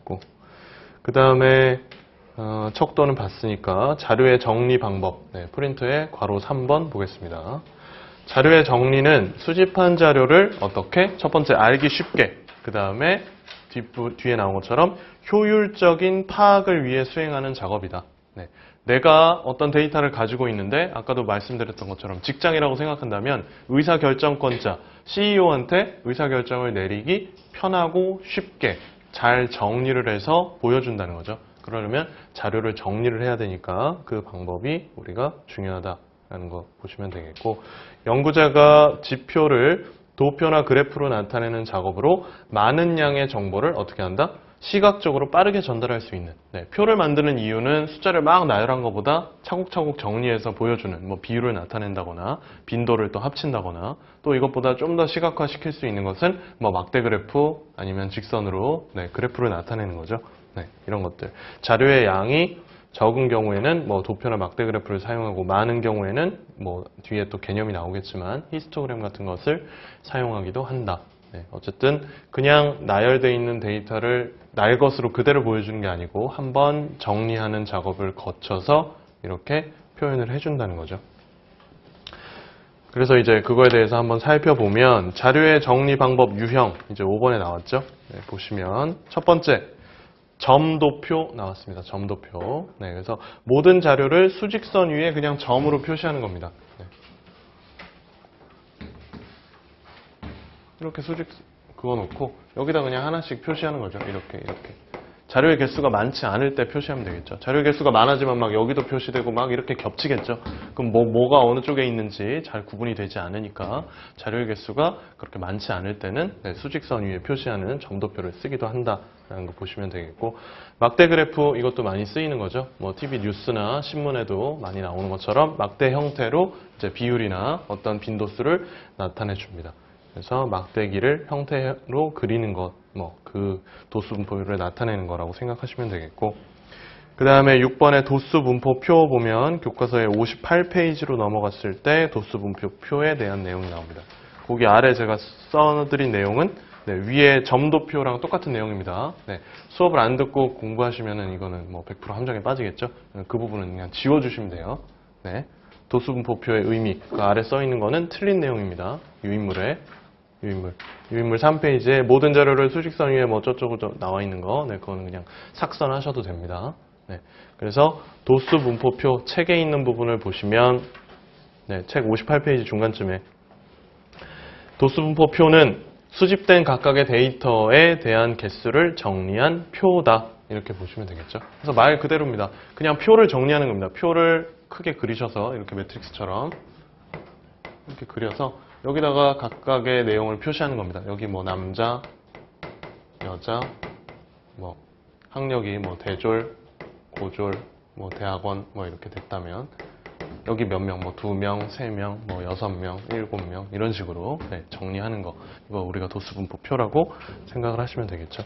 있고 그 다음에 어, 척도는 봤으니까 자료의 정리 방법 네, 프린트에 괄호 3번 보겠습니다. 자료의 정리는 수집한 자료를 어떻게 첫 번째 알기 쉽게 그 다음에 뒤에 나온 것처럼 효율적인 파악을 위해 수행하는 작업이다. 네. 내가 어떤 데이터를 가지고 있는데 아까도 말씀드렸던 것처럼 직장이라고 생각한다면 의사결정권자 CEO한테 의사결정을 내리기 편하고 쉽게 잘 정리를 해서 보여준다는 거죠. 그러려면 자료를 정리를 해야 되니까 그 방법이 우리가 중요하다라는 거 보시면 되겠고 연구자가 지표를 도표나 그래프로 나타내는 작업으로 많은 양의 정보를 어떻게 한다? 시각적으로 빠르게 전달할 수 있는. 네, 표를 만드는 이유는 숫자를 막 나열한 것보다 차곡차곡 정리해서 보여주는 뭐 비율을 나타낸다거나 빈도를 또 합친다거나 또 이것보다 좀 더 시각화 시킬 수 있는 것은 뭐 막대 그래프 아니면 직선으로 네, 그래프를 나타내는 거죠. 네, 이런 것들. 자료의 양이 적은 경우에는 뭐 도표나 막대 그래프를 사용하고 많은 경우에는 뭐 뒤에 또 개념이 나오겠지만 히스토그램 같은 것을 사용하기도 한다. 네, 어쨌든 그냥 나열되어 있는 데이터를 날 것으로 그대로 보여주는 게 아니고 한번 정리하는 작업을 거쳐서 이렇게 표현을 해준다는 거죠. 그래서 이제 그거에 대해서 한번 살펴보면 자료의 정리 방법 유형 이제 5번에 나왔죠. 네, 보시면 첫 번째 점도표 나왔습니다. 점도표. 네, 그래서 모든 자료를 수직선 위에 그냥 점으로 표시하는 겁니다. 네. 이렇게 수직 그거 놓고 여기다 그냥 하나씩 표시하는 거죠. 이렇게 이렇게. 자료의 개수가 많지 않을 때 표시하면 되겠죠. 자료의 개수가 많아지면 막 여기도 표시되고 막 이렇게 겹치겠죠. 그럼 뭐, 뭐가 어느 쪽에 있는지 잘 구분이 되지 않으니까 자료의 개수가 그렇게 많지 않을 때는 네, 수직선 위에 표시하는 점도표를 쓰기도 한다라는 거 보시면 되겠고 막대 그래프 이것도 많이 쓰이는 거죠. 뭐 TV 뉴스나 신문에도 많이 나오는 것처럼 막대 형태로 이제 비율이나 어떤 빈도수를 나타내 줍니다. 그래서 막대기를 형태로 그리는 것, 뭐 그 도수 분포를 나타내는 거라고 생각하시면 되겠고 그 다음에 6번의 도수 분포표 보면 교과서의 58페이지로 넘어갔을 때 도수 분포표에 대한 내용이 나옵니다. 거기 아래 제가 써드린 내용은 네, 위에 점도표랑 똑같은 내용입니다. 네, 수업을 안 듣고 공부하시면은 이거는 뭐 100% 함정에 빠지겠죠. 그 부분은 그냥 지워주시면 돼요. 네, 도수분포표의 의미, 그 아래 써 있는 거는 틀린 내용입니다. 유인물에 유인물. 유인물 3페이지에 모든 자료를 수직선 위에 뭐 저- 나와 있는 거, 네, 그거는 그냥 삭선하셔도 됩니다. 네. 그래서 도수 분포표 책에 있는 부분을 보시면, 네, 책 58페이지 중간쯤에 도수 분포표는 수집된 각각의 데이터에 대한 개수를 정리한 표다. 이렇게 보시면 되겠죠. 그래서 말 그대로입니다. 그냥 표를 정리하는 겁니다. 표를 크게 그리셔서 이렇게 매트릭스처럼 이렇게 그려서 여기다가 각각의 내용을 표시하는 겁니다. 여기 뭐 남자, 여자, 뭐 학력이 뭐 대졸, 고졸, 뭐 대학원 뭐 이렇게 됐다면 여기 몇 명, 뭐 두 명, 세 명, 뭐 여섯 명, 일곱 명 이런 식으로 네, 정리하는 거 이거 우리가 도수분포표라고 생각을 하시면 되겠죠.